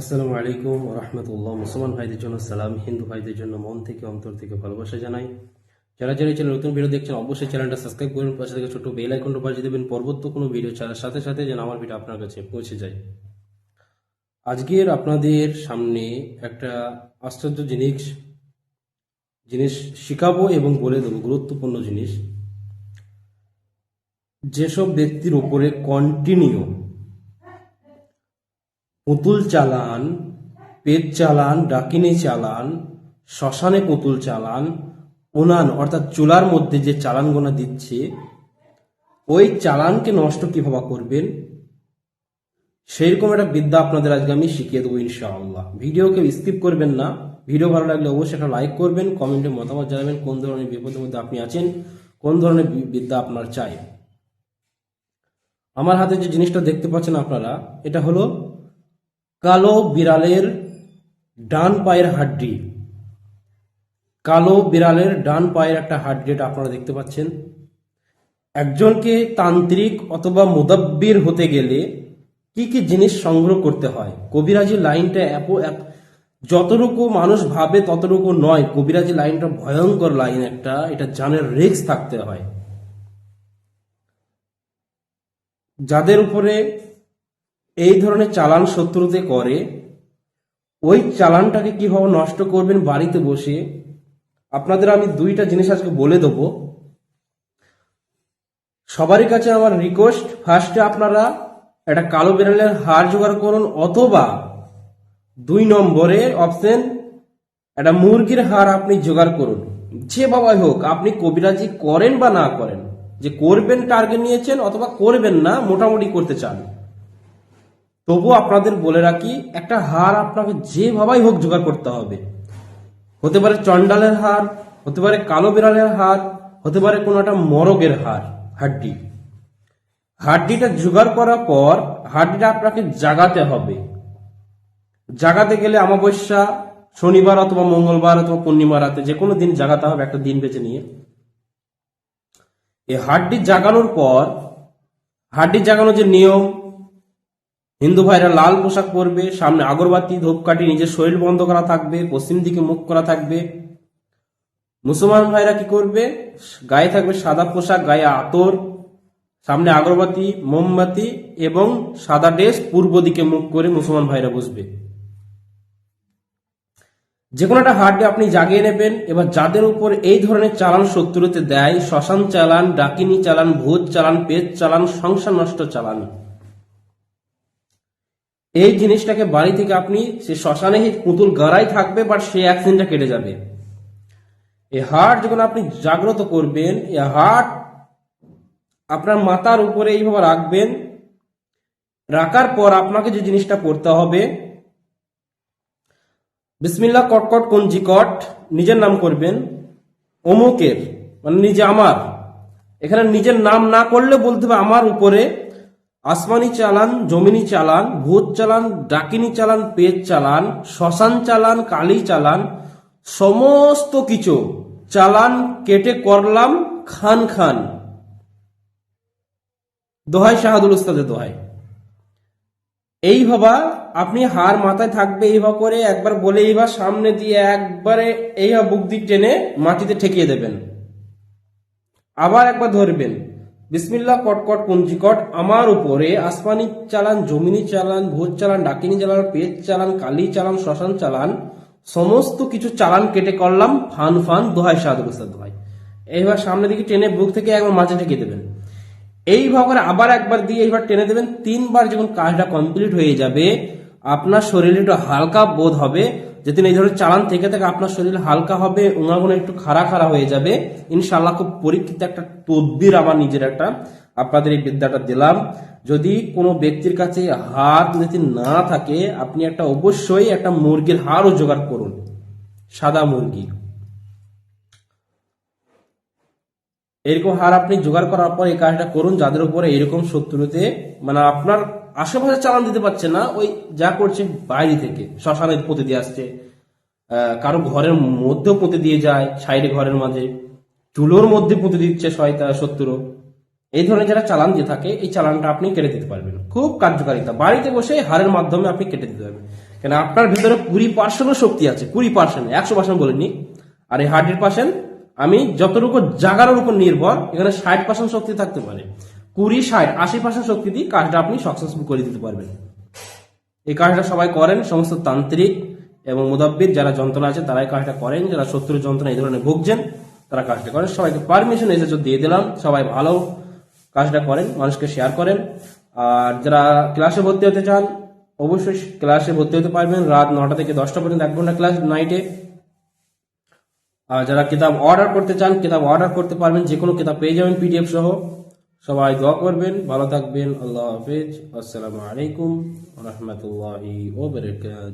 আসসালামু আলাইকুম রহমতুল্লাহ। মুসলমান ভাইদের জন্য সালাম, হিন্দু ভাইদের জন্য মন থেকে, অন্তর থেকে ভালোবাসা জানাই। যারা যারা চ্যানেল নতুন ভিডিও দেখছেন, অবশ্যই চ্যানেলটা সাবস্ক্রাইব করুন, পাশে থেকে ছোট বেল আইকনটা বাজিয়ে দেবেন। পরবর্তী কোনো ভিডিও ছাড়ার সাথে সাথে যেন আমার ভিডিও আপনার কাছে পৌঁছে যায়। আজকের আপনাদের সামনে একটা আশ্চর্য জিনিস জিনিস শিখাবো এবং বলে দেবো, গুরুত্বপূর্ণ জিনিস। যেসব ব্যক্তির উপরে কন্টিনিউ পুতুল চালান, পেট চালান, ডাকিনি চালান, শ্মশানে পুতুল চালান ওনান অর্থাৎ চুলার মধ্যে যে চালানগোনা দিচ্ছে, ওই চালানকে নষ্ট কীভাবে করবেন? সেইরকম একটা বিদ্যা আপনাদের আজকে আমি শিখিয়ে দেবো ইনশাআল্লাহ। ভিডিওকে স্কিপ করবেন না। ভিডিও ভালো লাগলে অবশ্যই একটা লাইক করবেন, কমেন্টে মতামত জানাবেন, কোন ধরনের বিপদের মধ্যে আপনি আছেন, কোন ধরনের বিদ্যা আপনার চাই। আমার হাতে যে জিনিসটা দেখতে পাচ্ছেন আপনারা, এটা হলো কালো বিড়ালের ডান পায়ের হাড্ডি। কালো বিড়ালের ডান পায়ের একটা হাড্ডি আপনারা দেখতে পাচ্ছেন। একজনকে তান্ত্রিক অথবা মুদাব্বির হতে গেলে কি কি জিনিস সংগ্রহ করতে হয়? কবিরাজি লাইনটা যতটুকু মানুষ ভাবে ততটুকু নয়। কবিরাজি লাইনটা ভয়ঙ্কর লাইন একটা, এটা জানের রিস্ক থাকতে হয়। যাদের উপরে এই ধরনের চালান শত্রুতে করে, ওই চালানটাকে কীভাবে নষ্ট করবেন বাড়িতে বসে, আপনাদের আমি দুইটা জিনিস আজকে বলে দেবো। সবারই কাছে আমার রিকোয়েস্ট ফার্স্টে আপনারা একটা কালো বিড়ালের হার জোগাড় করুন, অথবা দুই নম্বরে অপশন একটা মুরগির হার আপনি জোগাড় করুন। যে বাবাই হোক, আপনি কবিরাজি করেন বা না করেন, যে করবেন টার্গেট নিয়েছেন অথবা করবেন না, মোটামুটি করতে চান। তবু আপনাদের বলে রাখি, একটা হার আপনাকে যেভাবেই হোক জোগাড় করতে হবে। হতে পারে চন্ডালের হার, হতে পারে কালো বিড়ালের হার, হতে পারে কোনো একটা মরগের হার, হাড্ডি। হাড্ডিটা জোগাড় করার পর হাড্ডিটা আপনাকে জাগাতে হবে। জাগাতে গেলে অমাবস্যা, শনিবার অথবা মঙ্গলবার অথবা পূর্ণিমা রাতে যে কোনো দিন জাগাতে হবে, একটা দিন বেছে নিয়ে। এই হাড্ডি জাগানোর পর, হাড্ডি জাগানোর যে নিয়ম হিন্দু ভাইরা লাল পোশাক পরবে, সামনে আগরবাতি, ধূপকাঠি, নিজের শরীর বন্ধ করা থাকবে, পশ্চিম দিকে মুখ করা থাকবে। মুসলমান ভাইরা কি করবে? গায়ে থাকবে সাদা পোশাক, গায়ে আতর, সামনে আগরবাতি, মোমবাতি এবং সাদা ড্রেস পূর্ব দিকে মুখ করে মুসলমান ভাইরা বসবে। যে কোনো একটা হার্ডে আপনি জাগিয়ে নেবেন। এবার যাদের উপর এই ধরনের চালান শত্রুতে দেয়, শ্মশান চালান, ডাকিনি চালান, ভূত চালান পেট চালান, সংসার নষ্ট চালান এই জিনিসটাকে বাড়ি থেকে আপনি সে শ্মশানে পুতুল গাড়াই থাকবে বাট সেই অ্যাক্সিডেন্টটা কেটে যাবে। এই হার্ট যখন আপনি জাগ্রত করবেন এই হার্ট আপনার মাথার উপরে এইভাবে রাখবেন, রাখার পর আপনাকে যে জিনিসটা করতে হবে বিসমিল্লা কটকট কঞ্জিকট নিজের নাম করবেন, অমুকের মানে নিজে আমার। এখানে নিজের নাম না করলে বলতে হবে আমার উপরে আসমানি চালান, জমিনি চালান, ভূত চালান, ডাকিনি চালান পেট চালান, শ্মশান চালান, কালি চালান, সমস্ত কিছু চালান, কেটে করলাম, খান খান। দোহাই শাহাদুল উস্তাদের দোহাই। এই ভাবা, আপনি হার মাথায় থাকবে এইভাবে করে, একবার বলে এইবার সামনে দিয়ে একবারে এইভাবে বুক দিয়ে টেনে মাটিতে ঠেকিয়ে দেবেন। আবার একবার ধরবেন। বিসমিল্লাহ কটকট পুঞ্জিকট আমার উপরে আসমানি চালান, জমিনি চালান, ভোজ চালান, ডাকিনি চালান পেট চালান, কালি চালান, শ্মশান চালান, সমস্ত কিছু চালান কেটে করলাম, ফান ফান, দোহাই সাধু উস্তাদ দোহাই। এইবার সামনে দিকে টেনে বুক থেকে একবার মাঝে ঠেকে দেবেন। এইভাবে করে আবার একবার দিয়ে এইবার টেনে দেবেন, তিনবার যখন কাজটা কমপ্লিট হয়ে যাবে, আপনার শরীরে একটু হালকা বোধ হবে যেদিন এই ধরনের চালান থেকে থাকে আপনার শরীর হালকা হবে উঙাগুলো একটু খাড়া খাড়া হয়ে যাবে। ইনশাল্লাহ খুব পরীক্ষিত একটা তদবির আমার নিজের একটা আপনাদের এই বিদ্যাটা দিলাম। যদি কোনো ব্যক্তির কাছে হাত যদি না থাকে, আপনি একটা অবশ্যই একটা মুরগির হাড়ও জোগাড় করুন। সাদা মুরগি। এরকম হার আপনি জোগাড় করার পর এই কাজটা করুন, যাদের উপরে এরকম শত্রুতে মানে আপনার আশেপাশে চালান দিতে পারছে না, ওই যা করছে বাইরে থেকে। শ্মশানে পুঁতে দিয়ে আসছে। কারও ঘরের মধ্যেও পুঁতে দিয়ে যায়, সাইডে ঘরের মাঝে। চুলোর মধ্যে পুঁতে দিচ্ছে শয়তা, শত্রু। এই ধরনের যারা চালান দিয়ে থাকে, এই চালানটা আপনি কেটে দিতে পারবেন। খুব কার্যকারিতা। বাড়িতে বসে হারের মাধ্যমে আপনি কেটে দিতে পারবেন। কেন, আপনার ভিতরে কুড়ি পার্সেন্টও শক্তি আছে, কুড়ি পার্সেন্ট একশো পার্সেন্ট বলিনি আর এই হান্ড্রেড পার্সেন্ট আমি যতটুকু জাগানোর উপর নির্ভর, এখানে ষাট পার্সেন্ট শক্তি থাকতে পারে। কুড়ি, ষাট, আশি পার্সেন্ট শক্তি দিয়ে কাজটা আপনি সাকসেসফুল করে দিতে পারবেন। এই কাজটা সবাই করেন, সমস্ত তান্ত্রিক এবং মুদাব্বির যারা যন্ত্রণা আছে তারাই কাজটা করেন, যারা শত্রুর যন্ত্রণা এই ধরনের ভুগছেন, তারা কাজটা করেন। সবাইকে পারমিশন এসেছে দিয়ে দিলাম, সবাই ভালো কাজটা করেন, মানুষকে শেয়ার করেন। আর যারা ক্লাসে ভর্তি হতে চান, অবশ্যই ক্লাসে ভর্তি হতে পারবেন। রাত নটা থেকে দশটা পর্যন্ত এক ঘণ্টা ক্লাস নাইটে আর যারা কিতাব অর্ডার করতে চান, কিতাব অর্ডার করতে পারবেন যে কোনো কিতাব পেয়ে যাবেন পিডিএফ সহ। সবাই দোয়া করবেন ভালো থাকবেন আল্লাহ হাফিজ আসসালামু আলাইকুম রহমতুল্লাহি ওবরাকাতুহু